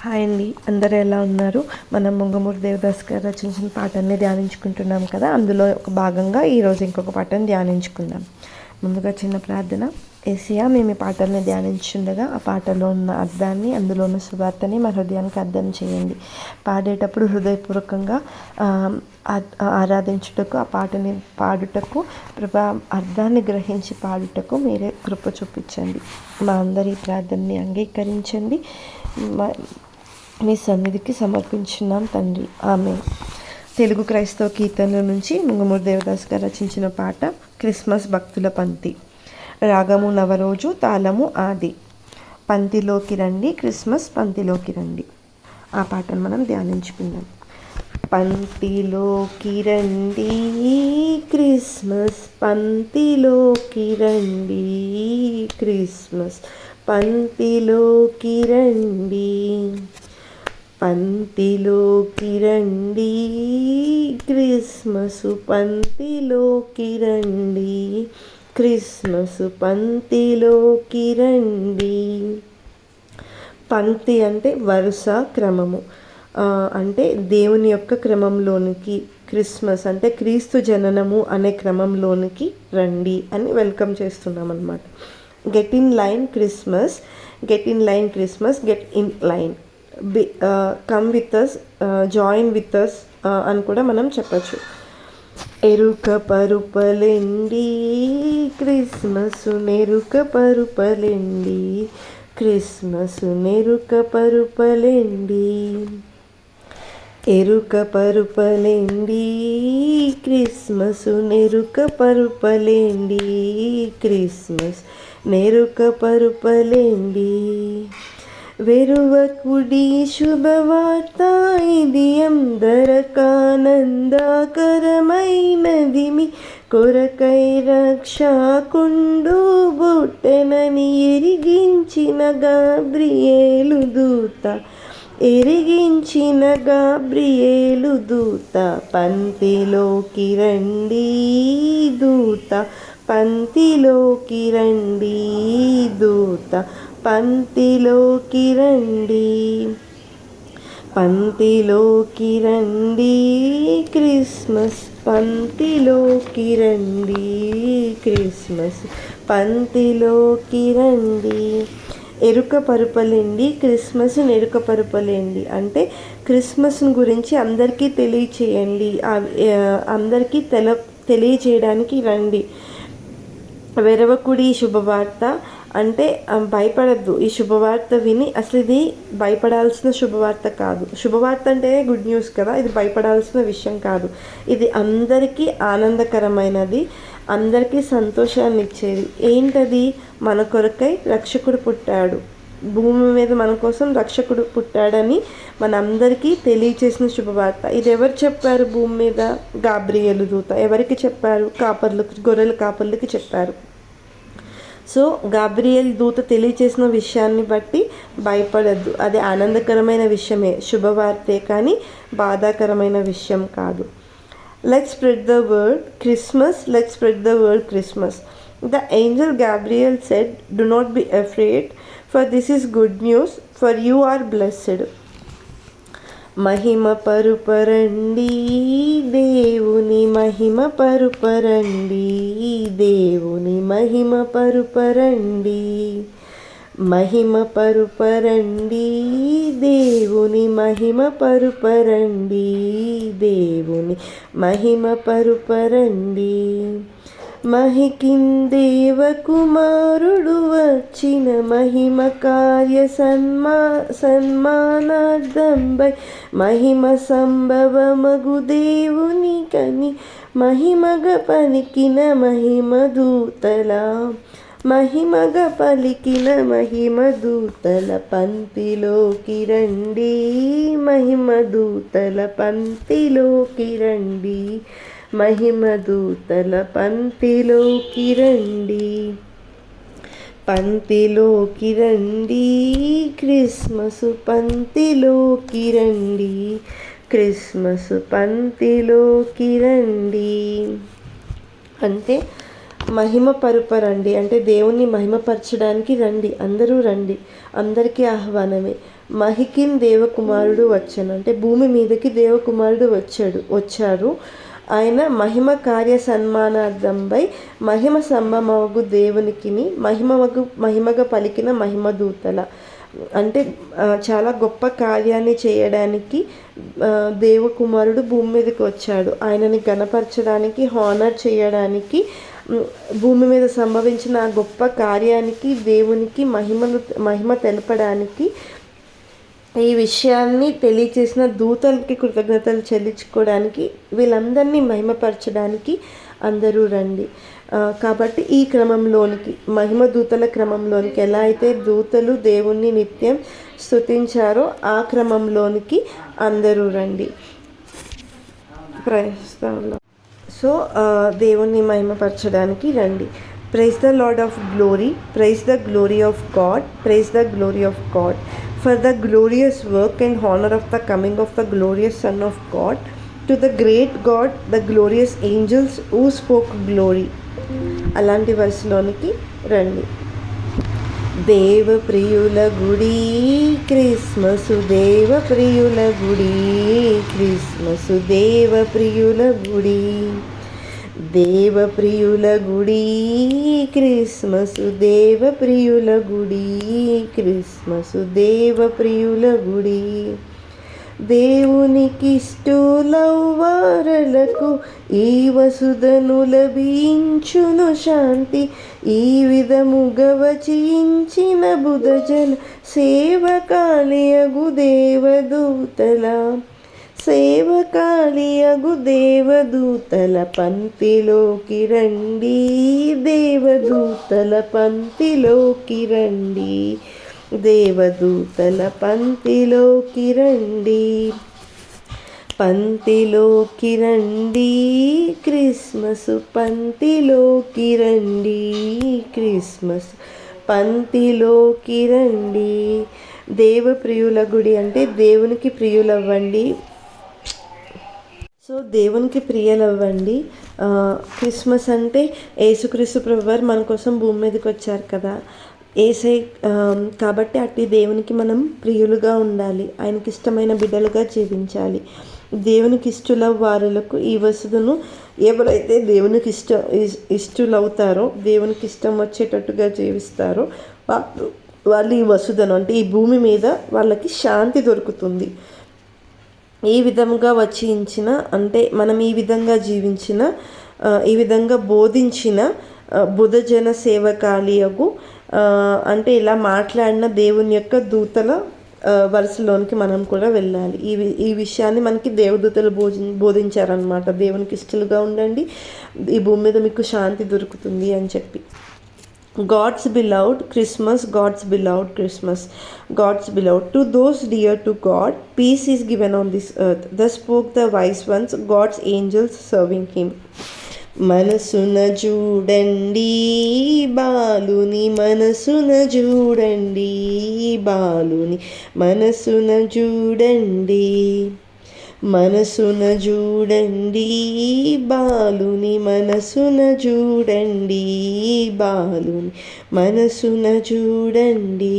Hi అండి అందరూ ఎలా ఉన్నారు? మనం ముంగమూరు దేవదాస్ గారు రచించిన పాటల్ని ధ్యానించుకుంటున్నాం కదా. అందులో ఒక భాగంగా ఈరోజు ఇంకొక పాటను ధ్యానించుకుందాం. ముందుగా చిన్న ప్రార్థన. ఏసియా మేము ఈ పాటల్ని ధ్యానించుండగా ఆ పాటలో ఉన్న అర్థాన్ని అందులో ఉన్న సువార్తని మా హృదయానికి అర్థం చేయండి. పాడేటప్పుడు హృదయపూర్వకంగా ఆరాధించుటకు ఆ పాటని పాడుటకు ప్రభా అర్థాన్ని గ్రహించి పాడుటకు మీరే కృప చూపించండి. మా అందరి ప్రార్థనని అంగీకరించండి. మీ సన్నిధికి సమర్పించున్నాం తండ్రి. ఆమె తెలుగు క్రైస్తవ కీర్తనల నుంచి ముంగమూరు దేవదాస్ గారు రచించిన పాట క్రిస్మస్ భక్తుల పంక్తి రాగము నవరోజు తాళము ఆది. పంతిలోకి రండి క్రిస్మస్ పంతిలోకి రండి. ఆ పాటను మనం ధ్యానించుకుందాం. పంతిలోకి రండి క్రిస్మస్ పంతిలోకి రండి క్రిస్మస్ పంతిలోకి రండి. పంక్తిలోకి రండి. క్రిస్మస్ పంక్తిలోకి రండి. క్రిస్మస్ పంక్తిలోకి రండి. పంక్తి అంటే వరుస క్రమము. అంటే దేవుని యొక్క క్రమంలోనికి క్రిస్మస్ అంటే క్రీస్తు జననము అనే క్రమంలోనికి రండి అని వెల్కమ్ చేస్తున్నాం అనమాట get in line Christmas get in line Christmas get in line. Be come with us join with us అని కూడా మనం చెప్పచ్చు. ఎరుక పరుపలెండి క్రిస్మస్ నెరుక పరుపలెండి క్రిస్మస్ నెరుక పరుపలెండి. ఎరుక పరుపలేండి క్రిస్మస్ నెరుక పరుపలేండి క్రిస్మస్ నెరుక పరుపలేండి. వెరువకుడి శుభవార్త ఇది అందరకానందాకరమైనది మీ కొరకై రక్షకుండు బుట్టెనని ఎరిగించిన గాబ్రియేలు దూత ఎరిగించిన గాబ్రియేలు దూత పంతిలోకి రండి దూత పంతిలోకి రండి దూత పంక్తిలోకి రండి. పంక్తిలోకి రండి. క్రిస్మస్ పంక్తిలోకి రండి. క్రిస్మస్ పంక్తిలోకి రండి. ఎరుక పరుపలేండి క్రిస్మస్ ఎరుక పరుపలేండి. అంటే క్రిస్మస్ని గురించి అందరికీ తెలియచేయండి. అందరికీ తెల తెలియచేయడానికి రండి. వెరవకుడి శుభవార్త అంటే భయపడద్దు. ఈ శుభవార్త విని అసలు ఇది భయపడాల్సిన శుభవార్త కాదు. శుభవార్త అంటే గుడ్ న్యూస్ కదా. ఇది భయపడాల్సిన విషయం కాదు. ఇది అందరికీ ఆనందకరమైనది అందరికీ సంతోషాన్ని ఇచ్చేది ఏంటది? మన కొరకై రక్షకుడు పుట్టాడు. భూమి మీద మన కోసం రక్షకుడు పుట్టాడని మనందరికీ తెలియచేసిన శుభవార్త. ఇది ఎవరు చెప్పారు భూమి మీద? గాబ్రియలు దూత. ఎవరికి చెప్పారు? కాపర్లకు గొర్రెల కాపర్లకి చెప్పారు. సో గాబ్రియల్ దూత తెలియచేసిన విషయాన్ని బట్టి భయపడద్దు. అది ఆనందకరమైన విషయమే. శుభవార్తే కానీ బాధాకరమైన విషయం కాదు. Let spread the word Christmas let spread the word Christmas the angel Gabriel said do not be afraid for this is good news for you are blessed మహిమ పరుపరండి దేవుని మహిమ పరుపరండి దేవుని మహిమ పరుపరండి. మహిమ పరుపరండి దేవుని మహిమ పరుపరండి దేవుని మహిమ పరుపరండి. మహికిందేవ కుమారుడు వచ్చిన మహిమ కార్య సన్మా సన్మానార్థంబై మహిమ సంభవమగు దేవుని కని మహిమగ పలికిన మహిమ దూతలా మహిమగ పలికిన మహిమ దూతల పంక్తిలోకి రండి మహిమ దూతల పంక్తిలోకి రండి మహిమ దూతల పంక్తిలోకి రండి పంక్తిలోకి రండి క్రిస్మస్ పంక్తిలోకి రండి క్రిస్మస్ పంక్తిలోకి రండి అంటే మహిమ పరుపరండి అంటే దేవుణ్ణి మహిమపరచడానికి రండి. అందరూ రండి. అందరికీ ఆహ్వానమే. మహికిన్ దేవకుమారుడు వచ్చాను. అంటే భూమి మీదకి దేవకుమారుడు వచ్చాడు. వచ్చారు. ఆయన మహిమ కార్య సన్మానార్థంపై మహిమ సంభమగు దేవునికిని మహిమగు మహిమగా పలికిన మహిమదూతల అంటే చాలా గొప్ప కార్యాన్ని చేయడానికి దేవకుమారుడు భూమి మీదకి వచ్చాడు. ఆయనని గణపరచడానికి హానర్ చేయడానికి భూమి మీద సంభవించిన గొప్ప కార్యానికి దేవునికి మహిమను మహిమ తెలపడానికి ఈ విషయాన్ని తెలియచేసిన దూతలకి కృతజ్ఞతలు చెల్లించుకోవడానికి వీళ్ళందరినీ మహిమపరచడానికి అందరూ రండి. కాబట్టి ఈ క్రమంలోనికి మహిమ దూతల క్రమంలోనికి ఎలా అయితే దూతలు దేవుణ్ణి నిత్యం స్తుతించారో ఆ క్రమంలోనికి అందరూ రండి. ప్రయత్నంలో. సో దేవుణ్ణి మహిమపరచడానికి రండి. Praise the Lord of glory praise the glory of God praise the glory of God for the glorious work and honour of the coming of the glorious Son of God to the great God the glorious angels who spoke glory అలాంటి వరుసలోనికి రండి. దేవ ప్రియుల గుడి Christmas దేవ ప్రియుల గుడి Christmas దేవ ప్రియుల గుడి దేవ ప్రియుల గుడి క్రిస్మస్ దేవ ప్రియుల గుడి క్రిస్మస్ దేవ ప్రియుల గుడి దేవునికి ఇష్టలవ్వారలకు ఈ వసుధను లభించును శాంతి. ఈ విధముగా వచించిన బుధజన సేవకాళియగు దేవదూతల సేవకాళియగు దేవదూతల పంక్తిలోకి రండి దేవదూతల పంక్తిలోకి రండి. దేవదూతల పంక్తిలోకి రండి పంక్తిలోకి రండి క్రిస్మస్ పంక్తిలోకి రండి క్రిస్మస్ పంక్తిలోకి రండి దేవప్రియుల గుడి అంటే దేవునికి ప్రియులవ్వండి. సో దేవునికి ప్రియలవ్వండి. క్రిస్మస్ అంటే యేసుక్రీస్తు ప్రభువారు మన కోసం భూమి మీదకి వచ్చారు కదా. ఏసై కాబట్టి అట్టి దేవునికి మనం ప్రియులుగా ఉండాలి. ఆయనకి ఇష్టమైన బిడ్డలుగా జీవించాలి. దేవునికి ఇష్టల వారులకు ఈ వసతును ఎవరైతే దేవునికి ఇష్ట ఇష్టలవుతారో దేవునికి ఇష్టం వచ్చేటట్టుగా జీవిస్తారో వాళ్ళు వాళ్ళు ఈ వసుదను అంటే ఈ భూమి మీద వాళ్ళకి శాంతి దొరుకుతుంది. ఈ విధముగా వచ్చించిన అంటే మనం ఈ విధంగా జీవించిన ఈ విధంగా బోధించిన బుధజన సేవకాలియకు అంటే ఇలా మాట్లాడిన దేవుని యొక్క దూతల వరుసలోనికి మనం కూడా వెళ్ళాలి. ఈ ఈ విషయాన్ని మనకి దేవదూతలు బోధించ బోధించారనమాట దేవునికి ఇష్టలుగా ఉండండి. ఈ భూమి మీద మీకు శాంతి దొరుకుతుంది అని చెప్పి. God's beloved Christmas God's beloved Christmas God's beloved to those dear to God peace is given on this earth the spoke the wise once God's angels serving him మనసున చూడండి బాలుని మనసున చూడండి బాలుని మనసున చూడండి మనసున చూడండి బాలుని మనసున చూడండి బాలుని మనసున చూడండి.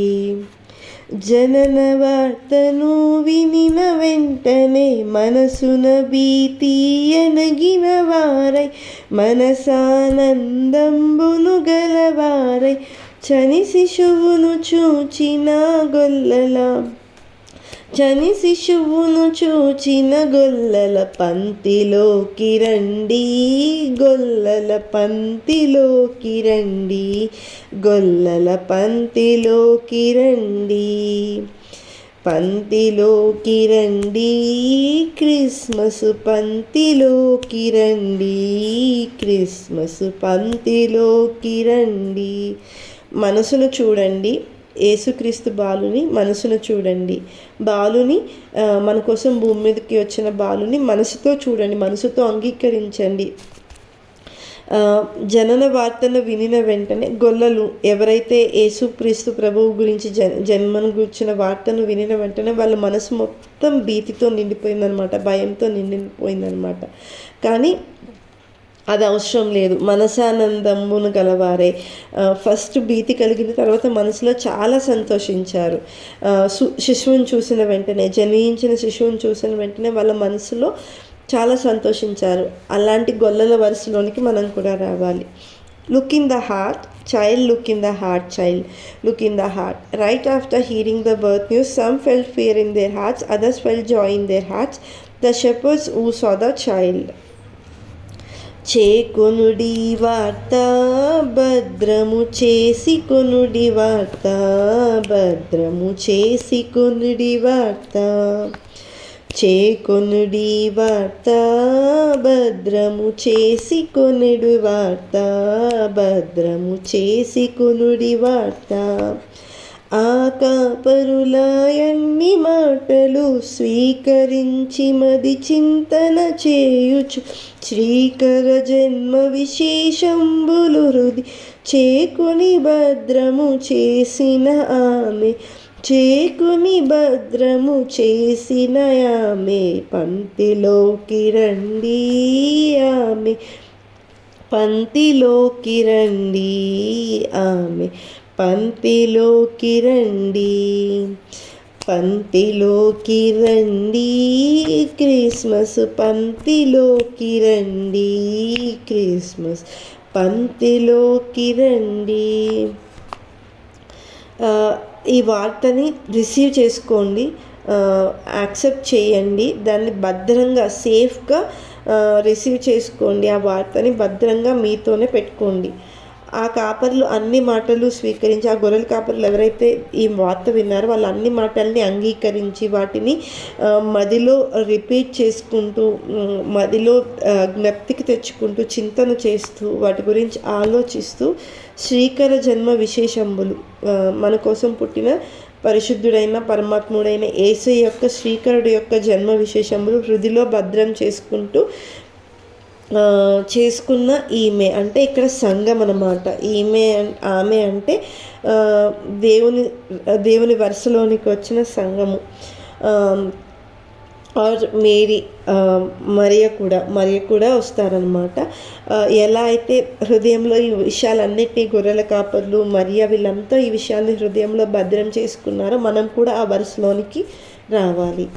జనన వార్తను వినిన వెంటనే మనసున భీతి ఎనగిన వారై మనసానందంబును గలవారై చని శిశువును చూచిన గొల్లలా చని శిశువును చూచిన గొల్లల పంతిలోకి రండి గొల్లల పంతిలోకి రండి గొల్లల పంతిలోకి రండి పంతిలోకి రండి క్రిస్మస్ పంతిలోకి రండి క్రిస్మస్ పంతిలోకి రండి మనసును చూడండి. యేసుక్రీస్తు బాలుని మనసును చూడండి. బాలుని మన కోసం భూమి మీదకి వచ్చిన బాలుని మనసుతో చూడండి. మనసుతో అంగీకరించండి. జనన వార్తను వినిన వెంటనే గొల్లలు ఎవరైతే యేసుక్రీస్తు ప్రభువు గురించి జన్ జన్మను గురించిన వార్తను వినిన వెంటనే వాళ్ళ మనసు మొత్తం భీతితో నిండిపోయిందనమాట భయంతో నిండిపోయిందనమాట. కానీ అది అవసరం లేదు. మనసానందమును గలవారే. ఫస్ట్ భీతి కలిగిన తర్వాత మనసులో చాలా సంతోషించారు. శిశువుని చూసిన వెంటనే జన్మించిన శిశువుని చూసిన వెంటనే వాళ్ళ మనసులో చాలా సంతోషించారు. అలాంటి గొల్లల వరుసలోనికి మనం కూడా రావాలి. Look in the heart child look in the heart child look in the heart right after hearing the birth news some fell fear in their hearts others fell joy in their hearts the shepherds who saw the child చేకొనుడి వార్త భద్రము చేసి కొనుడి వార్త భద్రము చేసి కొనుడి వార్త. చేకొనుడి వార్త భద్రము చేసి కొనుడి వార్త భద్రము చేసి కొనుడి వార్త. ఆ కాపరులాయన్ని మాటలు స్వీకరించి మది చింతన చేయుచు. శ్రీకర జన్మ విశేషంబులు హృది చేకుని భద్రము చేసిన ఆమె. చేకుని భద్రము చేసిన ఆమె. పంక్తిలోకి రండి ఆమె. పంక్తిలోకి రండి ఆమె. పంక్తిలోకి రండి. పంక్తిలోకి రండి. క్రిస్మస్ పంక్తిలోకి రండి. క్రిస్మస్ పంక్తిలోకి రండి. ఈ వార్తని రిసీవ్ చేసుకోండి. యాక్సెప్ట్ చేయండి. దాన్ని భద్రంగా సేఫ్గా రిసీవ్ చేసుకోండి. ఆ వార్తని భద్రంగా మీతోనే పెట్టుకోండి. ఆ కాపర్లు అన్ని మాటలు స్వీకరించి ఆ గొర్రెల కాపర్లు ఎవరైతే ఈ వార్త విన్నారో వాళ్ళు అన్ని మాటల్ని అంగీకరించి వాటిని మదిలో రిపీట్ చేసుకుంటూ మదిలో జ్ఞప్తికి తెచ్చుకుంటూ చింతన చేస్తూ వాటి గురించి ఆలోచిస్తూ శ్రీకర జన్మ విశేషంబులు మన కోసం పుట్టిన పరిశుద్ధుడైన పరమాత్ముడైన ఏసై యొక్క శ్రీకరుడు యొక్క జన్మ విశేషములు హృదిలో భద్రం చేసుకుంటూ చేసుకున్న ఈమె. అంటే ఇక్కడ సంఘం అనమాట ఈమె ఆమె అంటే దేవుని దేవుని వరుసలోనికి వచ్చిన సంఘము. ఆర్ మేరీ మరియ కూడా మరియ కూడా వస్తారనమాట ఎలా అయితే హృదయంలో ఈ విషయాలన్నిటినీ గొర్రెల కాపర్లు మరియ వీళ్ళంతా ఈ విషయాన్ని హృదయంలో భద్రం చేసుకున్నారో మనం కూడా ఆ వరుసలోనికి రావాలి.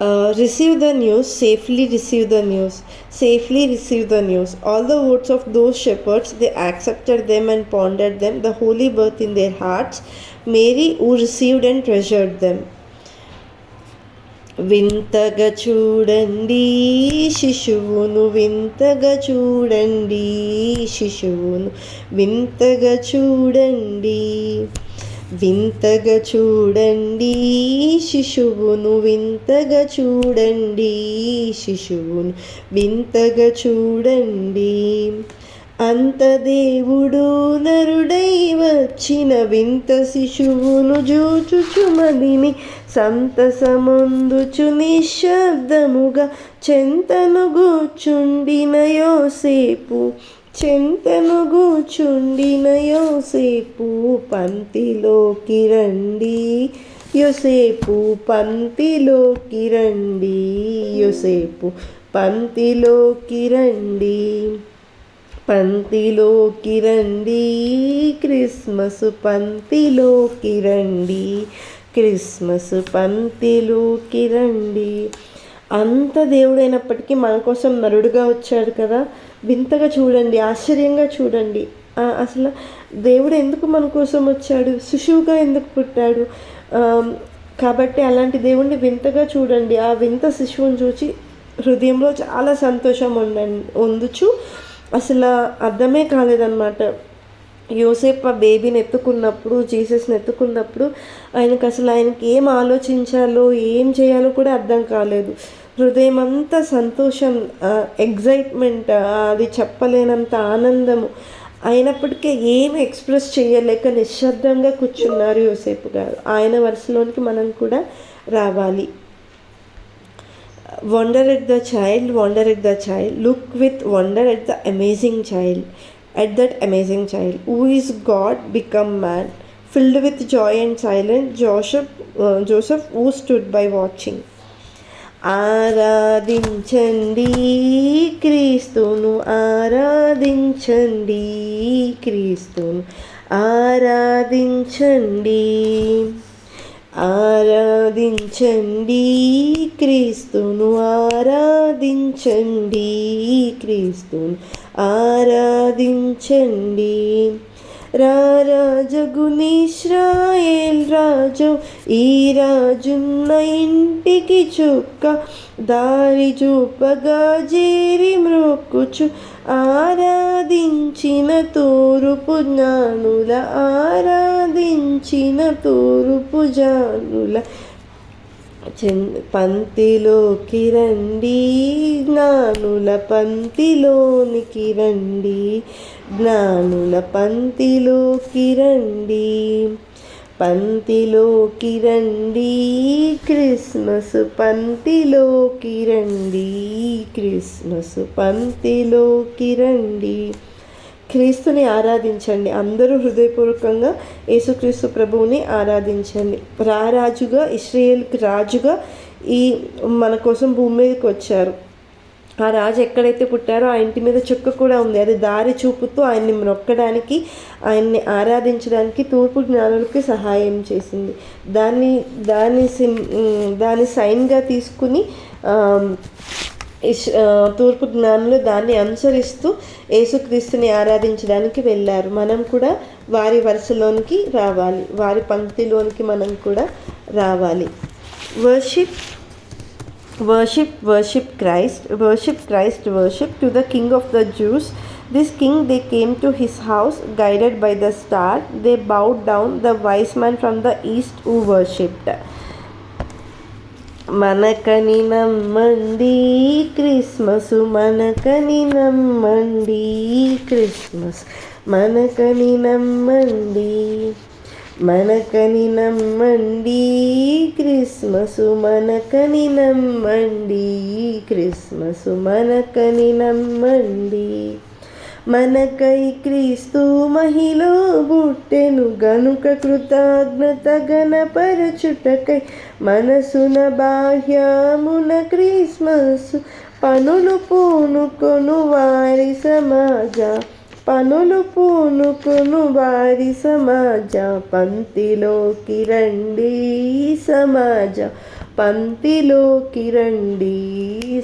Uh, receive the news, safely receive the news, safely receive the news. All the words of those shepherds, they accepted them and pondered them, the holy birth in their hearts. Mary, who received and treasured them. వింతగా చూడండి శిశువును వింతగా చూడండి శిశువును వింతగా చూడండి వింతగా చూడండి శిశువును వింతగా చూడండి శిశువును వింతగా చూడండి. అంత దేవుడు నరుడై వచ్చిన వింత శిశువును జూచుచుమదిని సంతసముందుచు నిశ్శబ్దముగా చెంతను గూచుండిన యోసేపు చెంతను గూచుండిన యోసేపు పంతిలోకి రండి. యోసేపు పంతిలోకి రండి. యోసేపు పంతిలోకి రండి. పంతిలోకి రండి. క్రిస్మస్ పంతిలోకి రండి. క్రిస్మస్ పంతిలోకి రండి. అంత దేవుడైనప్పటికీ మన కోసం నరుడుగా వచ్చాడు కదా. వింతగా చూడండి ఆశ్చర్యంగా చూడండి. అసలు దేవుడు ఎందుకు మన కోసం వచ్చాడు? శిశువుగా ఎందుకు పుట్టాడు? కాబట్టి అలాంటి దేవుణ్ణి వింతగా చూడండి. ఆ వింత శిశువుని చూసి హృదయంలో చాలా సంతోషం ఉండండి ఉండొచ్చు అసలు అర్థమే కాలేదన్నమాట. యోసేపు ఆ బేబీని ఎత్తుకున్నప్పుడు జీసస్ని ఎత్తుకున్నప్పుడు ఆయనకు అసలు ఆయనకి ఏం ఆలోచించాలో ఏం చేయాలో కూడా అర్థం కాలేదు. హృదయం అంతా సంతోషం ఎగ్జైట్మెంట్ అది చెప్పలేనంత ఆనందము అయినప్పటికీ ఏమి ఎక్స్ప్రెస్ చేయలేక నిశ్శబ్దంగా కూర్చున్నారు యోసేపు గారు. ఆయన వరుసలోనికి మనం కూడా రావాలి. Wonder at the child wonder at the child look with wonder at the amazing child at that amazing child who is god become man filled with joy and silence joseph uh, joseph who stood by watching ఆరాధించండి క్రీస్తును ఆరాధించండి క్రీస్తును ఆరాధించండి ఆరాధించండి క్రీస్తును ఆరాధించండి క్రీస్తును ఆరాధించండి. రాజగునిశ్రాయేల్ రాజు ఈ రాజున్న ఇంటికి చుక్క దారి చూపగా జేరి మ్రోక్కుచు ఆరాధించిన తూరుపు జ్ఞానుల ఆరాధించిన తూరుపు జానుల పంక్తిలోకి రండి జ్ఞానుల పంక్తిలోనికి రండి జ్ఞానుల పంక్తిలోకి రండి పంక్తిలోకి రండి క్రిస్మస్ పంక్తిలోకి రండి క్రిస్మస్ పంక్తిలోకి రండి క్రీస్తుని ఆరాధించండి. అందరూ హృదయపూర్వకంగా యేసుక్రీస్తు ప్రభువుని ఆరాధించండి. రారాజుగా ఇస్రాయేల్కి రాజుగా ఈ మన కోసం భూమి మీదకి వచ్చారు. ఆ రాజు ఎక్కడైతే పుట్టారో ఆ ఇంటి మీద చుక్క కూడా ఉంది. అది దారి చూపుతూ ఆయన్ని మొక్కడానికి ఆయన్ని ఆరాధించడానికి తూర్పు జ్ఞానులకి సహాయం చేసింది. దాన్ని దాన్ని సిమ్ దాన్ని సైన్గా తీసుకుని తూర్పు జ్ఞానులు దాన్ని అనుసరిస్తూ యేసుక్రీస్తుని ఆరాధించడానికి వెళ్ళారు. మనం కూడా వారి వరుసలోనికి రావాలి. వారి పంక్తిలోనికి మనం కూడా రావాలి. Worship worship worship Christ worship Christ worship to the king of the Jews this king they came to his house guided by the star. They bowed down the wise man from the east who worshipped. మనకని నమ్మండి Christmas మనకని నమ్మండి Christmas మనకని నమ్మండి. మనకని నమ్మండి Christmas మనకని నమ్మండి Christmas మనకని నమ్మండి. మనకై క్రీస్తు మహిళ బుట్టెను గనుక కృతజ్ఞత గణపరచుటకై మనసున బాహ్యమున క్రిస్మస్ పనులు పూనుకొను వారి సమాజ పనులు పూనుకొను వారి సమాజ పంక్తిలోకి రండి సమాజ. పంక్తిలోకి రండి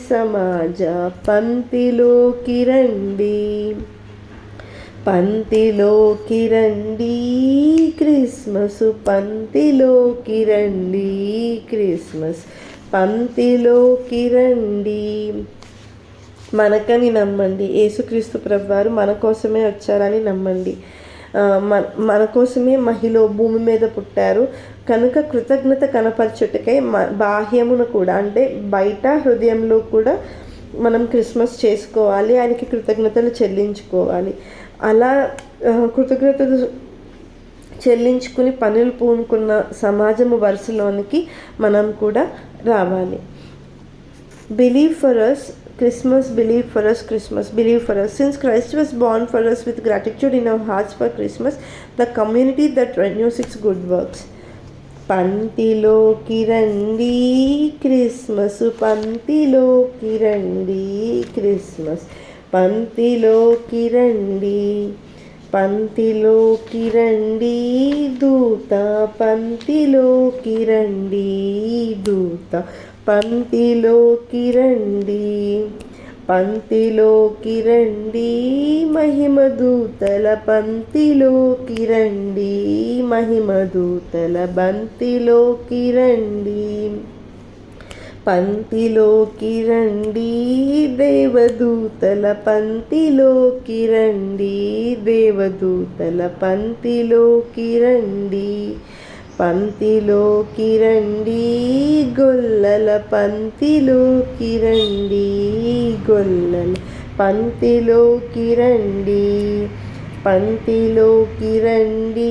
సమాజ పంక్తిలోకి రండి పంక్తిలోకి రండి క్రిస్మస్ పంక్తిలోకి రండి క్రిస్మస్ పంక్తిలోకి రండి మనకని నమ్మండి. యేసుక్రీస్తు ప్రభువారు మన కోసమే వచ్చారని నమ్మండి. మన మన కోసమే మహిళ భూమి మీద పుట్టారు. కనుక కృతజ్ఞత కనపరచుటకై బాహ్యమును కూడా అంటే బయట హృదయంలో కూడా మనం క్రిస్మస్ చేసుకోవాలి ఆయనకి కృతజ్ఞతలు చెల్లించుకోవాలి. అలా కృతజ్ఞతలు చెల్లించుకుని పనులు పూనుకున్న సమాజము వరుసలోనికి మనం కూడా రావాలి. Believe for us Christmas, believe for us, Christmas, believe for us. Since Christ was born for us with gratitude in our hearts for Christmas, the community that renews its good works. పంతిలోకి రండి Christmas పంతిలోకి రండి Christmas పంతిలోకి రండి పంతిలోకి రండి దూత పంతిలోకి రండి దూత పంక్తిలోకి రండి పంక్తిలోకి రండి మహిమదూతల పంక్తిలోకి రండి మహిమదూతల బంతిలోకి రండి. పంక్తిలోకి రండి దేవదూతల పంక్తిలోకి రండి దేవదూతల పంక్తిలోకి రండి. పంక్తిలోకి రండి గొల్లల పంక్తిలోకి రండి గొల్లల పంక్తిలోకి రండి పంక్తిలోకి రండి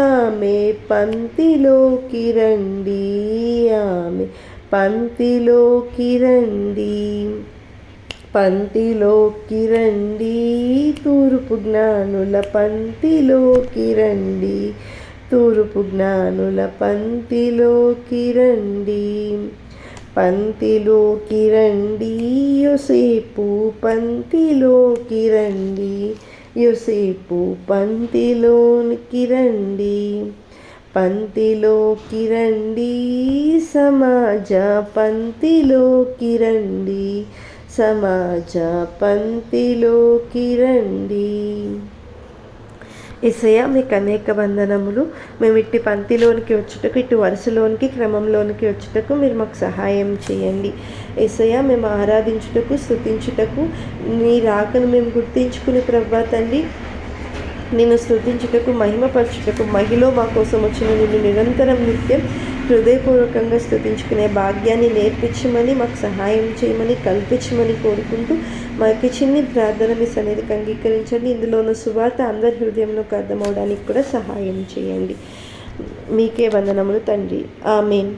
ఆమె పంక్తిలోకి రండి ఆమె పంక్తిలోకి రండి పంక్తిలోకి రండి తూర్పు జ్ఞానుల పంక్తిలోకి రండి తూర్పు జ్ఞానుల పంతిలోకి రండి. పంతిలోకి రండి. యుసేపు పంతిలోకి రండి. యుసేపు పంతిలోనికి రండి. పంతిలోకి రండి. సమాజ పంతిలోకి రండి. సమాజ పంతిలోకి రండి. ఇసయ మీకు అనేక వందనములు మేము ఇట్టి పంక్తిలోనికి వచ్చుటకు ఇటు వరుసలోనికి క్రమంలోనికి వచ్చుటకు మీరు మాకు సహాయం చేయండి. ఇసయ మేము ఆరాధించుటకు స్థుతించుటకు నీ రాకను మేము గుర్తించుకుని ప్రభా తండ్రి నేను స్థుతించుటకు మహిమపరచుటకు మహిళ మా కోసం వచ్చిన నిన్ను నిరంతరం నిత్యం హృదయపూర్వకంగా స్థుతించుకునే భాగ్యాన్ని నేర్పించమని మాకు సహాయం చేయమని కల్పించమని కోరుకుంటూ మా యొక్క చిన్ని ప్రార్థన మీ సన్నిధికి అంగీకరించండి. ఇందులో ఉన్న సువార్త అందరి హృదయంలోకి అర్థమవడానికి కూడా సహాయం చేయండి. మీకే వందనములు తండ్రి. ఆమెన్.